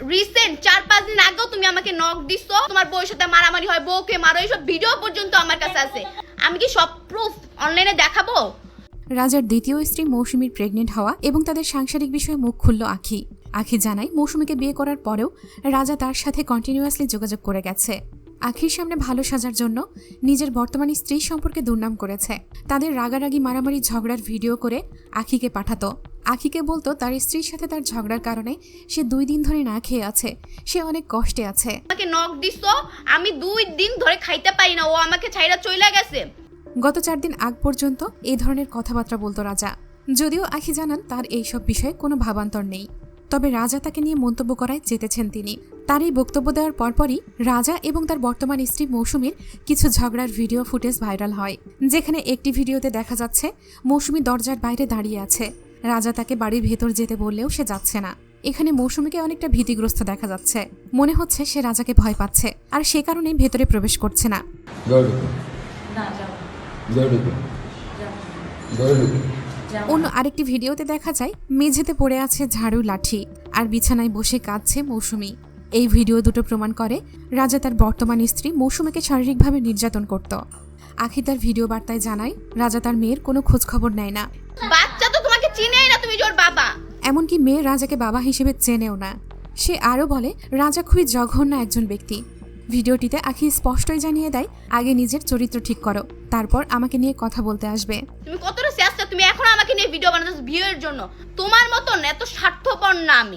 Recent চার পাঁচ দিন আগেও তুমি আমাকে নক দিছো। তোমার বউয়ের সাথে মারামারি হয়, বউকে মারো, এইসব ভিডিও পর্যন্ত আমার কাছে আছে। আমি কি সব প্রুফ অনলাইনে দেখাবো? রাজার দ্বিতীয় স্ত্রী মৌসুমীর প্রেগনেন্ট হওয়া এবং তাদের সাংসারিক বিষয়ে মুখ খুলল আখি। আখি জানায়, মৌসুমীকে বিয়ে করার পরেও রাজা তার সাথে কন্টিনিউয়াসলি যোগাযোগ করে গেছে। আখির সামনে ভালো সাজার জন্য নিজের বর্তমান স্ত্রী সম্পর্কে দুর্নাম করেছে। তাদের রাগারাগি মারামারি ঝগড়ার ভিডিও করে আখিকে পাঠাতো। আখিকে বলতো তার স্ত্রীর সাথে তার ঝগড়ার কারণে সে দুই দিন ধরে না খেয়ে আছে। সে অনেক কষ্টে আছে। আমাকে নক দিছো আমি দুই দিন ধরে খাইতে পারি না ও আমাকে ছাইরা চইলা গেছে। গত চার দিন আগ পর্যন্ত এই ধরনের কথাবার্তা বলতো রাজা। যদিও আখি জানান তার এইসব বিষয়ে কোনো ভাবান্তর নেই। তবে রাজা তাকে নিয়ে মন্তব্য করায় চেতেছেন তিনি। তার এই বক্তব্য দেওয়ার পরপরই রাজা এবং তার বর্তমান স্ত্রী মৌসুমীর কিছু ঝগড়ার ভিডিও ফুটেজ ভাইরাল হয় যেখানে একটি ভিডিওতে দেখা যাচ্ছে মৌসুমী দরজার বাইরে দাঁড়িয়ে আছে। রাজা তাকে বাড়ির ভেতর যেতে বললেও সে যাচ্ছে না। এখানে মৌসুমীকে অনেকটা ভীতিগ্রস্ত দেখা যাচ্ছে। মনে হচ্ছে সে রাজাকে ভয় পাচ্ছে আর সে কারণেই ভেতরে প্রবেশ করছে না। অন্য আরেকটি ভিডিওতে দেখা যায় মেঝেতে পড়ে আছে ঝাড়ু লাঠি আর বিছানায় বসে কাঁদছে মৌসুমি। এই ভিডিও দুটো প্রমাণ করে রাজা তার বর্তমান স্ত্রী মৌসুমীকে শারীরিকভাবে নির্যাতন করত। আখি তার ভিডিও বার্তায় জানায় রাজা তার মেয়ের কোনো খোঁজ খবর নেয় না। চিনেই না তুমি জোর বাবা। এমনকি মেয়ে রাজাকে বাবা হিসেবে চেনেও না। সে আরও বলে রাজা খুবই জঘন্য একজন ব্যক্তি। ভিডিওটিতে আখি স্পষ্টই জানিয়ে দেয় আগে নিজের চরিত্র ঠিক করো তারপর আমাকে নিয়ে কথা বলতে আসবে। তুমি কতটা চেষ্টা তুমি এখন আমাকে নিয়ে ভিডিও বানাচ্ছ ভিউয়ের জন্য। তোমার মতন এত স্বার্থপর না আমি।